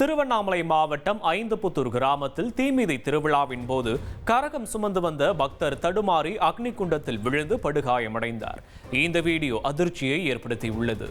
திருவண்ணாமலை மாவட்டம் ஐந்துபுத்தூர் கிராமத்தில் தீமிதி திருவிழாவின் போது கரகம் சுமந்து வந்த பக்தர் தடுமாறி அக்னி குண்டத்தில் விழுந்து படுகாயமடைந்தார். இந்த வீடியோ அதிர்ச்சியை ஏற்படுத்தியுள்ளது.